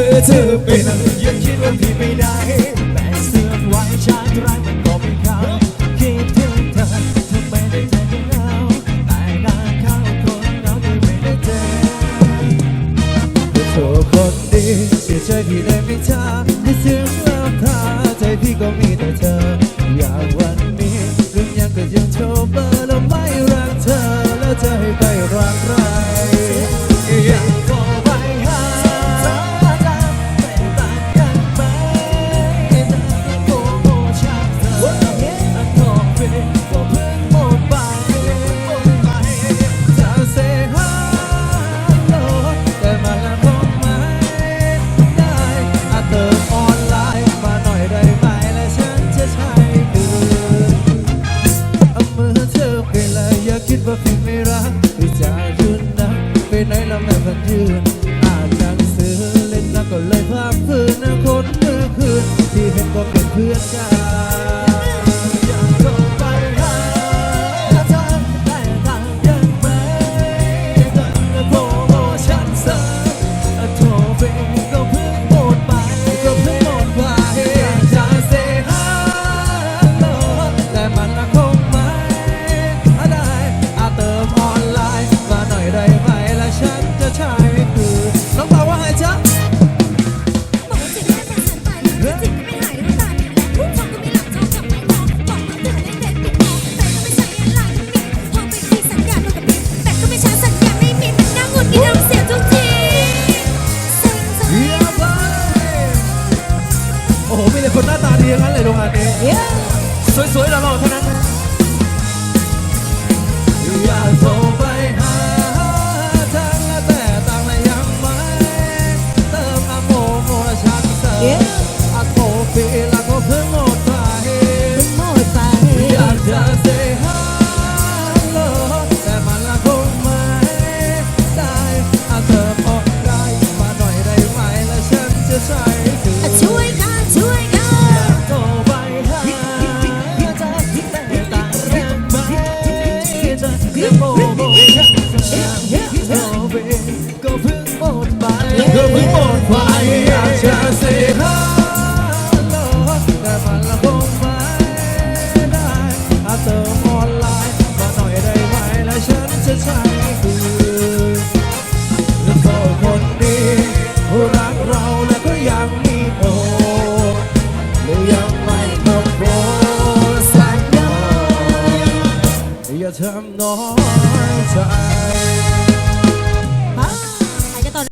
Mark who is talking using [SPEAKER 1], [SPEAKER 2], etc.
[SPEAKER 1] มือเธอไปนยังคิดว่าพี่ไม่ได้ แต่เสื้อไว้ชาติรัมันก็ไม่เข้าคิดถึงเธอเธอไม่ได้เจอกันแล้วแต่นาเข้าคนเราที่ไม่ได้เจอเธอคนดีเสียใจที่ได้ไม่เจอไห้เสียงลำพาใจพี่ก็มีแต่เธอ อยากวันนี้ถึงยังก็ยังโชว์เบอร์แล้วไม่รักเธอแล้วจะให้ไปรักเรา รักหรือจะยืนนะไปไหนเราแม่พันยืนอานหนังสือเล่นนะก็เลยพาพื้นคนเมื่อคืนที่เห็นก็เป็นเพื่อนกัน โหมีเลยคน
[SPEAKER 2] หน้าตาดีทั้ง
[SPEAKER 1] นั้นเลยโรงงานนี้สวยๆหล่อๆเท่านั้นอย่าโทรไปหาทางแต่ต่างยังไม่เติมอโมโมชันเติม Yeah. อย่าทำน้อยใจ